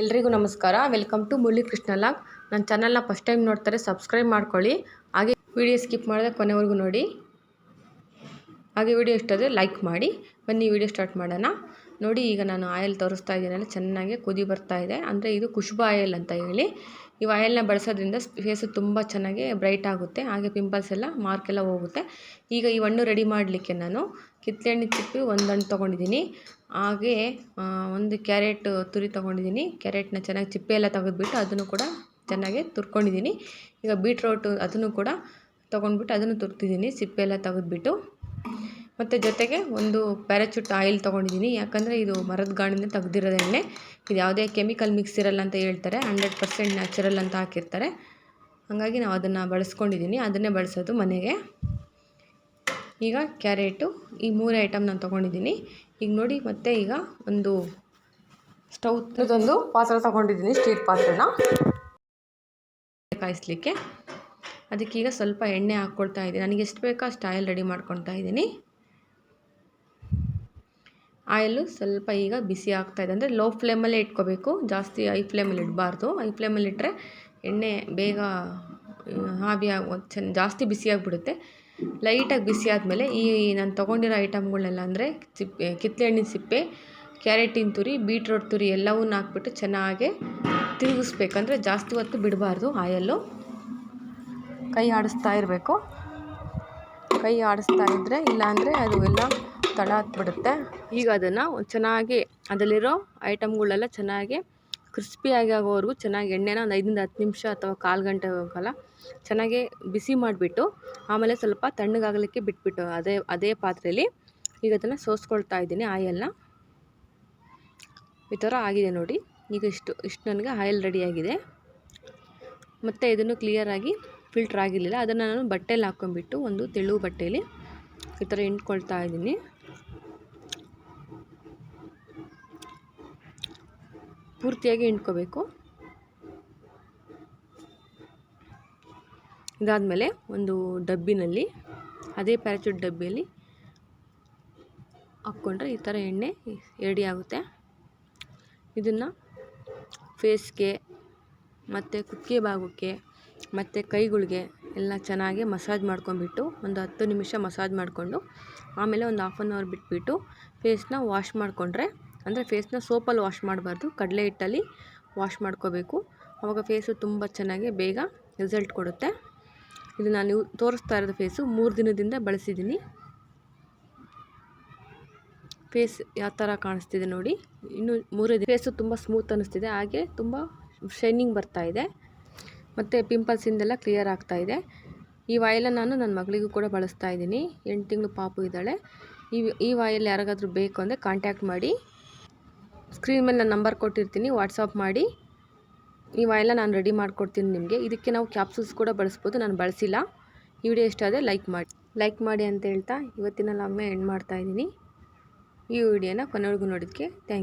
ಎಲ್ರಿಗೂ ನಮಸ್ಕಾರ. Welcome to Murali Krishna log. ನನ್ನ ಚಾನಲ್ನ ಫಸ್ಟ್ ಟೈಮ್ ನೋಡ್ತಾರೆ ಸಬ್ಸ್ಕ್ರೈಬ್ ಮಾಡ್ಕೊಳ್ಳಿ. ಹಾಗೆ ವಿಡಿಯೋ ಸ್ಕಿಪ್ ಮಾಡಿದ್ರೆ ಕೊನೆವರೆಗೂ ನೋಡಿ. ಹಾಗೆ ವಿಡಿಯೋ ಇಷ್ಟಾದರೆ ಲೈಕ್ ಮಾಡಿ. ಬನ್ನಿ ವಿಡಿಯೋ ಸ್ಟಾರ್ಟ್ ಮಾಡೋಣ. ನೋಡಿ ಈಗ ನಾನು ಆಯಿಲ್ ತೋರಿಸ್ತಾ ಇದ್ದೀನಲ್ಲ ಚೆನ್ನಾಗಿ ಕುದಿ ಬರ್ತಾ ಇದೆ. ಅಂದರೆ ಇದು ಖುಷ್ಬು ಆಯಿಲ್ ಅಂತ ಹೇಳಿ. ಈ ಆಯಿಲ್ನ ಬಳಸೋದ್ರಿಂದ ಫೇಸು ತುಂಬ ಚೆನ್ನಾಗಿ ಬ್ರೈಟ್ ಆಗುತ್ತೆ. ಹಾಗೆ ಪಿಂಪಲ್ಸ್ ಎಲ್ಲ, ಮಾರ್ಕ್ ಎಲ್ಲ ಹೋಗುತ್ತೆ. ಈಗ ಈ ಹಣ್ಣು ರೆಡಿ ಮಾಡಲಿಕ್ಕೆ ನಾನು ಕಿತ್ತಳೆ ಚಿಪ್ಪಿ ಒಂದು ಹಣ್ಣು ತೊಗೊಂಡಿದ್ದೀನಿ. ಹಾಗೆ ಒಂದು ಕ್ಯಾರೆಟ್ ತುರಿ ತೊಗೊಂಡಿದ್ದೀನಿ. ಕ್ಯಾರೆಟ್ನ ಚೆನ್ನಾಗಿ ಚಿಪ್ಪೆ ಎಲ್ಲ ತೆಗೆದುಬಿಟ್ಟು ಅದನ್ನು ಕೂಡ ಚೆನ್ನಾಗಿ ತುರ್ಕೊಂಡಿದ್ದೀನಿ. ಈಗ ಬೀಟ್ರೋಟು ಅದನ್ನು ಕೂಡ ತೊಗೊಂಡ್ಬಿಟ್ಟು ಅದನ್ನು ತುರ್ತಿದ್ದೀನಿ ಸಿಪ್ಪೆ ಎಲ್ಲ ತೆಗೆದ್ಬಿಟ್ಟು. ಮತ್ತು ಜೊತೆಗೆ ಒಂದು ಪ್ಯಾರಾಚೂಟ್ ಆಯಿಲ್ ತೊಗೊಂಡಿದ್ದೀನಿ. ಯಾಕಂದರೆ ಇದು ಮರದ ಗಾಣಿಂದ ತೆಗ್ದಿರೋದು ಎಣ್ಣೆ. ಇದು ಯಾವುದೇ ಕೆಮಿಕಲ್ ಮಿಕ್ಸ್ ಇರಲ್ಲ ಅಂತ ಹೇಳ್ತಾರೆ. ಹಂಡ್ರೆಡ್ ಪರ್ಸೆಂಟ್ ನ್ಯಾಚುರಲ್ ಅಂತ ಹಾಕಿರ್ತಾರೆ. ಹಾಗಾಗಿ ನಾವು ಅದನ್ನು ಬಳಸ್ಕೊಂಡಿದ್ದೀನಿ ಅದನ್ನೇ ಬಳಸೋದು ಮನೆಗೆ. ಈಗ ಕ್ಯಾರೆಟು, ಈ ಮೂರು ಐಟಮ್ ನಾನು ತೊಗೊಂಡಿದ್ದೀನಿ ಈಗ ನೋಡಿ, ಮತ್ತೆ ಈಗ ಒಂದು ಸ್ಟವ್ ಇದೊಂದು ಪಾತ್ರೆ ತೊಗೊಂಡಿದ್ದೀನಿ ಸ್ಟೀಲ್ ಪಾತ್ರೆನ. ಕಾಯಿಸ್ಲಿಕ್ಕೆ. ಅದಕ್ಕೀಗ ಸ್ವಲ್ಪ ಎಣ್ಣೆ ಹಾಕ್ಕೊಳ್ತಾ ಇದ್ದೀನಿ. ನನಗೆ ಎಷ್ಟು ಬೇಕೋ ಅಷ್ಟು ಆಯಿಲ್ ರೆಡಿ ಮಾಡ್ಕೊಳ್ತಾ ಇದ್ದೀನಿ. ಆಯಿಲು ಸ್ವಲ್ಪ ಈಗ ಬಿಸಿ ಆಗ್ತಾಯಿದೆ ಅಂದರೆ ಲೋ ಫ್ಲೇಮಲ್ಲೇ ಇಟ್ಕೋಬೇಕು. ಜಾಸ್ತಿ ಐ ಫ್ಲೇಮಲ್ಲಿ ಇಡಬಾರ್ದು. ಐ ಫ್ಲೇಮಲ್ಲಿ ಇಟ್ಟರೆ ಎಣ್ಣೆ ಬೇಗ ಆವಿ ಚೆನ್ನ ಜಾಸ್ತಿ ಬಿಸಿಯಾಗಿಬಿಡುತ್ತೆ ಲೈಟಾಗಿ ಬಿಸಿ ಆದಮೇಲೆ ಈ ನಾನು ತೊಗೊಂಡಿರೋ ಐಟಮ್ಗಳನ್ನೆಲ್ಲ ಅಂದರೆ ಸಿಪ್ಪೆ ಕಿತ್ತಳೆ ಹಣ್ಣಿನ ಸಿಪ್ಪೆ, ಕ್ಯಾರೆಟಿನ ತುರಿ ಬೀಟ್ರೋಟ್ ತುರಿ ಎಲ್ಲವನ್ನ ಹಾಕ್ಬಿಟ್ಟು ಚೆನ್ನಾಗೆ ತಿರುಗಿಸ್ಬೇಕಂದ್ರೆ ಜಾಸ್ತಿ ಹೊತ್ತು ಬಿಡಬಾರ್ದು ಆಯಲ್ಲು. ಕೈ ಆಡಿಸ್ತಾ ಇರಬೇಕು. ಕೈ ಆಡಿಸ್ತಾ ಇದ್ದರೆ ಇಲ್ಲಾಂದರೆ ಅದು ಎಲ್ಲ ತಳ ಹತ್ಬಿಡುತ್ತೆ. ಈಗ ಅದನ್ನು ಚೆನ್ನಾಗಿ ಅದರಲ್ಲಿರೋ ಐಟಮ್ಗಳೆಲ್ಲ ಚೆನ್ನಾಗಿ ಕ್ರಿಸ್ಪಿಯಾಗಿ ಆಗೋವರೆಗೂ ಚೆನ್ನಾಗಿ ಎಣ್ಣೆನ ಒಂದು ಐದರಿಂದ ಹತ್ತು ನಿಮಿಷ ಅಥವಾ ಕಾಲು ಗಂಟೆ ಕಾಲ ಚೆನ್ನಾಗಿ ಬಿಸಿ ಮಾಡಿಬಿಟ್ಟು ಆಮೇಲೆ ಸ್ವಲ್ಪ ತಣ್ಣಗಾಗಲಿಕ್ಕೆ ಬಿಟ್ಬಿಟ್ಟು ಅದೇ ಅದೇ ಪಾತ್ರೆಯಲ್ಲಿ ಈಗ ಅದನ್ನು ಸೋಸ್ಕೊಳ್ತಾ ಇದ್ದೀನಿ ಆಯಲ್ನ. ಈ ಥರ ಆಗಿದೆ ನೋಡಿ. ಈಗ ಇಷ್ಟು ಇಷ್ಟು ನನಗೆ ಆಯಿಲ್ ರೆಡಿಯಾಗಿದೆ ಮತ್ತು ಇದನ್ನು ಕ್ಲಿಯರಾಗಿ ಫಿಲ್ಟ್ರ್ ಆಗಿರಲಿಲ್ಲ. ಅದನ್ನು ನಾನು ಬಟ್ಟೆಯಲ್ಲಿ ಹಾಕ್ಕೊಂಬಿಟ್ಟು ಒಂದು ತೆಳು ಬಟ್ಟೆಯಲ್ಲಿ ಈ ಥರ ಇಂಟ್ಕೊಳ್ತಾ ಇದ್ದೀನಿ. ಪೂರ್ತಿಯಾಗಿ ಹಿಂಡ್ಕೋಬೇಕು. ಇದಾದಮೇಲೆ ಒಂದು ಡಬ್ಬಿನಲ್ಲಿ, ಅದೇ ಪ್ಯಾರಾಚೂಟ್ ಡಬ್ಬಿಯಲ್ಲಿ ಹಾಕ್ಕೊಂಡ್ರೆ ಈ ಥರ ಎಣ್ಣೆ ರೆಡಿ ಆಗುತ್ತೆ. ಇದನ್ನು ಫೇಸ್ಗೆ ಮತ್ತು ಕುತ್ತಿಗೆ ಭಾಗಕ್ಕೆ ಮತ್ತು ಕೈಗಳಿಗೆ ಎಲ್ಲ ಚೆನ್ನಾಗಿ ಮಸಾಜ್ ಮಾಡ್ಕೊಂಡ್ಬಿಟ್ಟು ಒಂದು ಹತ್ತು ನಿಮಿಷ ಮಸಾಜ್ ಮಾಡಿಕೊಂಡು ಆಮೇಲೆ ಒಂದು ಹಾಫ್ ಆನ್ ಅವರ್ ಬಿಟ್ಬಿಟ್ಟು ಫೇಸ್ನ ವಾಶ್ ಮಾಡಿಕೊಂಡ್ರೆ ಅಂದರೆ ಫೇಸ್ನ ಸೋಪಲ್ಲಿ ವಾಶ್ ಮಾಡಬಾರ್ದು. ಕಡಲೆ ಹಿಟ್ಟಲ್ಲಿ ವಾಶ್ ಮಾಡ್ಕೋಬೇಕು. ಆವಾಗ ಫೇಸು ತುಂಬ ಚೆನ್ನಾಗಿ ಬೇಗ ರಿಸಲ್ಟ್ ಕೊಡುತ್ತೆ. ಇದು ನಾನು ತೋರಿಸ್ತಾ ಇರೋದು ಫೇಸು. ಮೂರು ದಿನದಿಂದ ಬಳಸಿದ್ದೀನಿ. ಫೇಸ್ ಯಾವ ಥರ ಕಾಣಿಸ್ತಿದೆ ನೋಡಿ. ಇನ್ನು ಮೂರೇ ದಿನ ಫೇಸು ತುಂಬ ಸ್ಮೂತ್ ಅನ್ನಿಸ್ತಿದೆ. ಹಾಗೆ ತುಂಬ ಶೈನಿಂಗ್ ಬರ್ತಾ ಇದೆ. ಮತ್ತು ಪಿಂಪಲ್ಸಿಂದೆಲ್ಲ ಕ್ಲಿಯರ್ ಆಗ್ತಾ ಇದೆ. ಈ ವಾಯಲ್ಲ ನಾನು ನನ್ನ ಮಗಳಿಗೂ ಕೂಡ ಬಳಸ್ತಾ ಇದ್ದೀನಿ. ಎಂಟು ತಿಂಗಳು ಪಾಪು ಇದ್ದಾಳೆ. ಈ ಈ ಆಯಿಲ್ ಯಾರಿಗಾದ್ರೂ ಬೇಕು ಅಂದರೆ ಕಾಂಟ್ಯಾಕ್ಟ್ ಮಾಡಿ. ಸ್ಕ್ರೀನ್ ಮೇಲೆ ನಾನು ನಂಬರ್ ಕೊಟ್ಟಿರ್ತೀನಿ ವಾಟ್ಸಪ್ ಮಾಡಿ. ಈ ನಾನು ರೆಡಿ ಮಾಡಿಕೊಡ್ತೀನಿ ನಿಮಗೆ. ಇದಕ್ಕೆ ನಾವು ಕ್ಯಾಪ್ಸೂಲ್ಸ್ ಕೂಡ ಬಳಸ್ಬೋದು, ನಾನು ಬಳಸಿಲ್ಲ. ಈ ವಿಡಿಯೋ ಇಷ್ಟ ಆದರೆ ಲೈಕ್ ಮಾಡಿ. ಲೈಕ್ ಮಾಡಿ ಅಂತ ಹೇಳ್ತಾ ಇವತ್ತಿನ ಲಾಗ್ನ ಎಂಡ್ ಮಾಡ್ತಾಯಿದ್ದೀನಿ ಈ ವಿಡಿಯೋನ ಕೊನೆವರೆಗೂ ನೋಡೋದಕ್ಕೆ ಥ್ಯಾಂಕ್